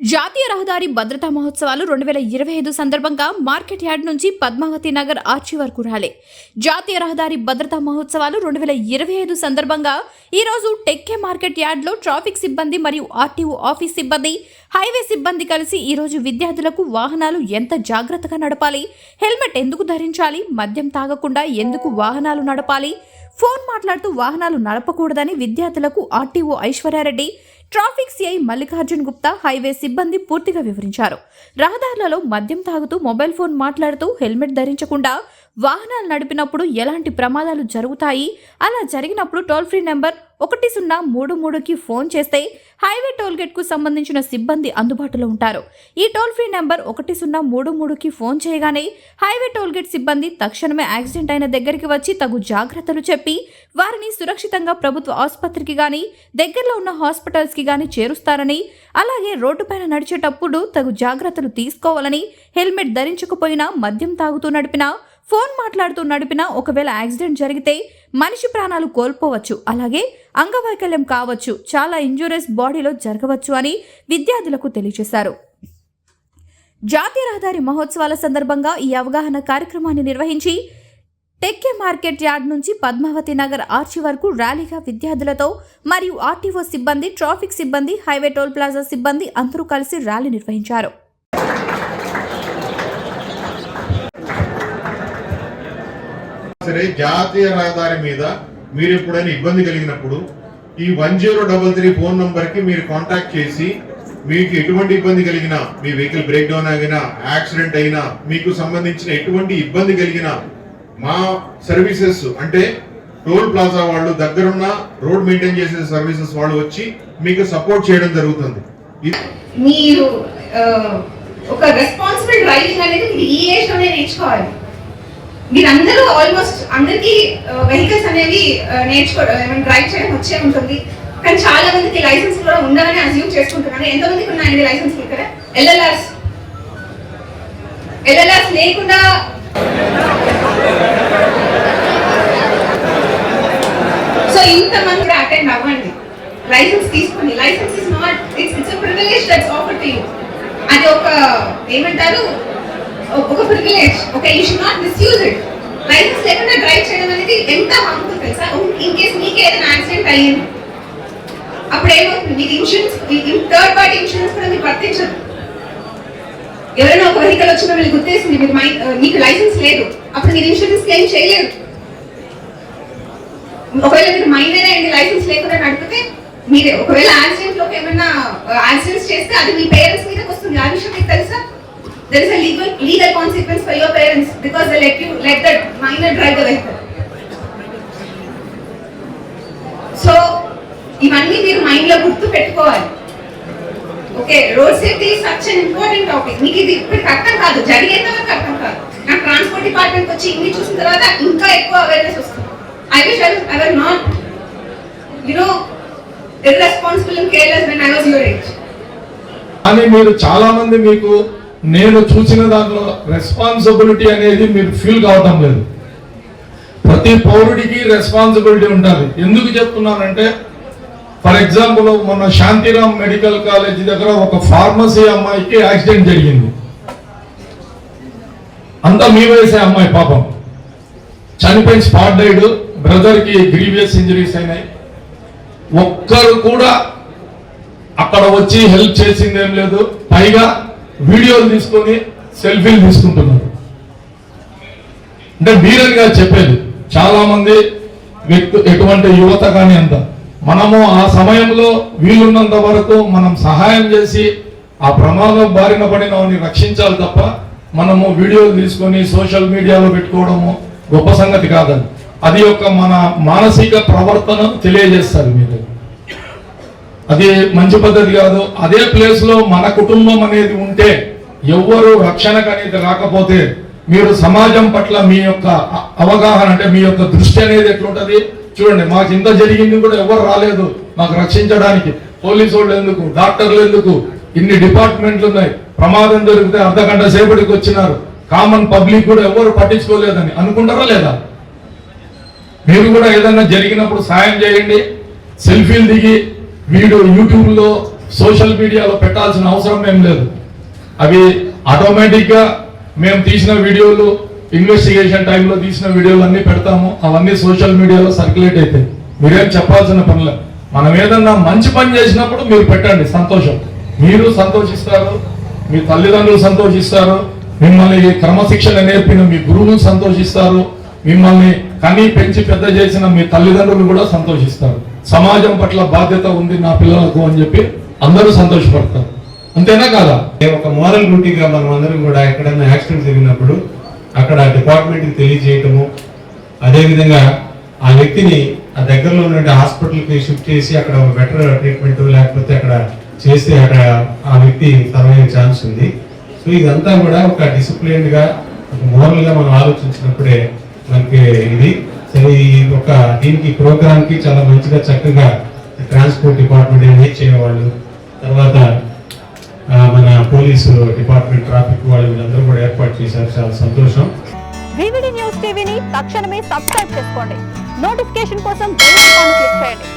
జాతీయ రహదారి భద్రతా మహోత్సవాలు రెండు వేల ఇరవై ఐదు సందర్భంగా మార్కెట్ యార్డ్ నుంచి పద్మావతి నగర్ ఆర్చి వరకు రాలే. జాతీయ రహదారి భద్రతా మహోత్సవాలు రెండు వేల ఇరవై ఐదు సందర్భంగా ఈరోజు టెక్కే మార్కెట్ యార్డ్లో ట్రాఫిక్ సిబ్బంది మరియు ఆర్టీఓ ఆఫీస్ సిబ్బంది హైవే సిబ్బంది కలిసి ఈరోజు విద్యార్థులకు వాహనాలు ఎంత జాగ్రత్తగా నడపాలి హెల్మెట్ ఎందుకు ధరించాలి మద్యం తాగకుండా ఎందుకు వాహనాలు నడపాలి ఫోన్ మాట్లాడుతూ వాహనాలు నడపకూడదని విద్యార్థులకు RTO Aishwarya Reddy traffic CI Mallikarjun Gupta highway సిబ్బంది పూర్తిగా వివరించారు. రహదారులలో మద్యం తాగుతూ మొబైల్ ఫోన్ మాట్లాడుతూ హెల్మెట్ ధరించకుండా వాహనాలు నడిపినప్పుడు ఎలాంటి ప్రమాదాలు జరుగుతాయి? అలా జరిగినప్పుడు టోల్ ఫ్రీ నెంబర్ ఒకటి సున్నా మూడు మూడుకి ఫోన్ చేస్తే హైవే టోల్గేట్కు సంబంధించిన సిబ్బంది అందుబాటులో ఉంటారు. ఈ టోల్ ఫ్రీ నెంబర్ ఒకటి సున్నా మూడు మూడుకి ఫోన్ చేయగానే హైవే టోల్గేట్ సిబ్బంది తక్షణమే యాక్సిడెంట్ అయిన దగ్గరికి వచ్చి తగు జాగ్రత్తలు చెప్పి వారిని సురక్షితంగా ప్రభుత్వ ఆసుపత్రికి కానీ దగ్గరలో ఉన్న హాస్పిటల్స్కి కానీ చేరుస్తారని అలాగే రోడ్డుపైన నడిచేటప్పుడు తగు జాగ్రత్తలు తీసుకోవాలని హెల్మెట్ ధరించకపోయినా మద్యం తాగుతూ నడిపినా ఫోన్ మాట్లాడుతూ నడిపినా ఒకవేళ యాక్సిడెంట్ జరిగితే మనిషి ప్రాణాలు కోల్పోవచ్చు. అలాగే అంగవైకల్యం కావచ్చు. చాలా ఇంజురీస్ బాడీలో జరగవచ్చు అని విద్యార్థులకు తెలియజేశారు. జాతీయ రహదారి మహోత్సవాల సందర్భంగా ఈ అవగాహన కార్యక్రమాన్ని నిర్వహించి టెక్కే మార్కెట్ యార్డ్ నుంచి పద్మావతి నగర్ ఆర్చి వరకు ర్యాలీగా విద్యార్థులతో మరియు ఆర్టీఓ సిబ్బంది ట్రాఫిక్ సిబ్బంది హైవే టోల్ ప్లాజా సిబ్బంది అందరూ కలిసి ర్యాలీ నిర్వహించారు. సరే జాతీయ రహదారి మీద మీరు ఎప్పుడైనా ఇబ్బంది కలిగినప్పుడు ఈ one zero double three phone నంబర్కి మీరు కాంటాక్ట్ చేసి మీకు ఎటువంటి ఇబ్బంది కలిగినా మీ వెహికల్ బ్రేక్ డౌన్ అయినా యాక్సిడెంట్ అయినా మీకు సంబంధించిన ఎటువంటి ఇబ్బంది కలిగినా మా సర్వీసెస్ అంటే టోల్ ప్లాజా వాళ్ళు దగ్గరున్న రోడ్ మెయింటైన్ చేసే సర్వీసెస్ వాళ్ళు వచ్చి మీకు సపోర్ట్ చేయడం జరుగుతుంది. ఇది మీరు ఒక రెస్పాన్సిబుల్ డ్రైవింగ్ అనేది మీరు ఈ ఏజ్లోనే నేర్చుకోవాలి. మీరందరూ ఆల్మోస్ట్ అందరికీ uh, వెహికల్స్ అనేవి uh, నేర్చుకోవడం డ్రైవ్ uh, చేయడం వచ్చే ఉంటుంది. కానీ చాలా మందికి లైసెన్స్ కూడా ఉండాలని అజ్యూమ్ చేసుకుంటున్నాను ఎంతమందికి ఉన్నాయండి లైసెన్స్ ఇక్కడ? ఎల్ఎల్ఆర్స్ ఎల్ఎల్ఆర్స్ లేకుండా సో ఇంతమంది కూడా అటెండ్ అవ్వండి. లైసెన్స్ తీసుకుని licence is not it's it's privilege that's offer to you అది ఒక ఏమంటారు? ఒక ప్రివిలేజ్ ఒక you should not misuse it licence లేకుండా డ్రైవ్ చేయడం అనేది ఎంత హార్మ్ఫుల్ తెలుసా? Oh, ఇన్ కేస్ మీకు ఏదైనా యాక్సిడెంట్ అయ్యింది. అప్పుడు ఏమవుతుంది? మీకు ఇన్సూరెన్స్ థర్డ్ పార్టీ ఇన్సూరెన్స్ కూడా మీకు వర్తించదు. ఎవరైనా ఒక వెహికల్ వచ్చి మిమ్మల్ని గుర్తేసింది మీరు మీకు లైసెన్స్ లేదు. అప్పుడు మీరు ఇన్సూరెన్స్ క్లెయిమ్ చేయలేరు. ఒకవేళ మీరు మైనర్ అయ్యింది లైసెన్స్ లేకుండా నడిపితే మీరు ఒకవేళ యాక్సిడెంట్లో ఏమైనా యాక్సిడెంట్స్ చేస్తే అది మీ పేరెంట్స్ మీదకి వస్తుంది. ఆ విషయం మీకు తెలుసా? There is a legal legal consequence for your parents because they let you let that minor drive the vehicle. So ఇవన్నీ మీరు మైండ్లో గుర్తు పెట్టుకోవాలి. Okay road safety such an important topic మీకు ఇది ఇప్పటికి అర్థం కాదు జరిగేంత వరకు అర్థం కాదు. నాకు ట్రాన్స్పోర్ట్ డిపార్ట్మెంట్ వచ్చి ఇన్ని చూసిన తర్వాత ఇంకా ఎక్కువ అవేర్నెస్ వస్తుంది. I wish I I were not you know irresponsible irresponsible and careless when I was your కానీ మీరు చాలా మంది మీకు నేను చూసిన దాంట్లో రెస్పాన్సిబిలిటీ అనేది మీరు ఫీల్ కావటం లేదు. ప్రతి పౌరుడికి రెస్పాన్సిబిలిటీ ఉండాలి. ఎందుకు చెప్తున్నానంటే ఫర్ ఎగ్జాంపుల్ మొన్న శాంతిరామ్ మెడికల్ కాలేజీ దగ్గర ఒక ఫార్మసీ అమ్మాయికి యాక్సిడెంట్ జరిగింది. అంతా మీ వయసే అమ్మాయి పాపం. చనిపోయిన స్పాట్ డైడ్ బ్రదర్కి గ్రీవియస్ ఇంజరీస్ అయినాయి. ఒక్కరు కూడా అక్కడ వచ్చి హెల్ప్ చేసింది ఏం లేదు. పైగా వీడియోలు తీసుకొని సెల్ఫీలు తీసుకుంటున్నారు. అంటే వీరన్గా చెప్పేది. చాలా మంది వ్యక్తు ఎటువంటి యువత కానీ అంత. మనము ఆ సమయంలో వీలున్నంత వరకు మనం సహాయం చేసి ఆ ప్రమాదం బారిన పడిన వారిని రక్షించాలి తప్ప మనము వీడియోలు తీసుకొని సోషల్ మీడియాలో పెట్టుకోవడము గొప్ప సంగతి కాదని అది యొక్క మన మానసిక ప్రవర్తన తెలియజేస్తారు మీరు. అది మంచి పద్ధతి కాదు. అదే ప్లేస్లో మన కుటుంబం అనేది ఉంటే ఎవ్వరు రక్షణకు అనేది రాకపోతే మీరు సమాజం పట్ల మీ యొక్క అవగాహన అంటే మీ యొక్క దృష్టి అనేది ఎట్లుంటది? చూడండి మాకు ఇంత జరిగింది కూడా ఎవరు రాలేదు. మాకు రక్షించడానికి పోలీసు వాళ్ళు ఎందుకు డాక్టర్లు ఎందుకు ఇన్ని డిపార్ట్మెంట్లు ఉన్నాయి. ప్రమాదం జరిగితే అర్ధ గంట సేపటికి వచ్చినారు. కామన్ పబ్లిక్ కూడా ఎవరు పట్టించుకోలేదని. అనుకుంటారా లేదా? మీరు కూడా ఏదైనా జరిగినప్పుడు సాయం చేయండి. సెల్ఫీలు దిగి వీడియో యూట్యూబ్లో సోషల్ మీడియాలో పెట్టాల్సిన అవసరం ఏం లేదు. అవి ఆటోమేటిక్గా మేము తీసిన వీడియోలు ఇన్వెస్టిగేషన్ టైంలో తీసిన వీడియోలు అన్నీ పెడతాము. అవన్నీ సోషల్ మీడియాలో సర్క్యులేట్ అవుతాయి. మీరేం చెప్పాల్సిన పనులు మనం ఏదన్నా మంచి పని చేసినప్పుడు మీరు పెట్టండి సంతోషం. మీరు సంతోషిస్తారు మీ తల్లిదండ్రులు సంతోషిస్తారు మిమ్మల్ని క్రమశిక్షణ నేర్పిన మీ గురువులు సంతోషిస్తారు మిమ్మల్ని కనీ పెంచి పెద్ద చేసిన మీ తల్లిదండ్రులు కూడా సంతోషిస్తారు. సమాజం పట్ల బాధ్యత ఉంది నా పిల్లలకు అని చెప్పి అందరూ సంతోషపడతారు. అంతేనా కాదా? ఒక మోరల్ డ్యూటీగా మనం అందరం కూడా ఎక్కడైనా యాక్సిడెంట్ జరిగినప్పుడు అక్కడ డిపార్ట్మెంట్కి తెలియజేయటము అదేవిధంగా ఆ వ్యక్తిని ఆ దగ్గరలో ఉన్న హాస్పిటల్కి షిఫ్ట్ చేసి అక్కడ బెటర్ ట్రీట్మెంట్ లేకపోతే అక్కడ చేస్తే అక్కడ ఆ వ్యక్తి తరమైన ఛాన్స్ ఉంది. సో ఇదంతా కూడా ఒక డిసిప్లిన్గా మోరల్గా ఒక మనం ఆలోచించినప్పుడే మనకి ఇది ఈ ఒక దీనికి ప్రోగ్రామ్కి చాలా మంచిగా చక్కగా ట్రాన్స్పోర్ట్ డిపార్ట్మెంట్ ఎంగేజ్ చేయవాళ్ళు. తర్వాత మన పోలీసు డిపార్ట్మెంట్ ట్రాఫిక్ వాళ్ళు వీళ్ళందరూ కూడా ఏర్పాటు చేశారు. చాలా సంతోషం. వివిడి న్యూస్ టీవీని తక్షణమే సబ్స్క్రైబ్ చేసుకోండి. నోటిఫికేషన్ కోసం బెల్ ఐకాన్ క్లిక్ చేయండి.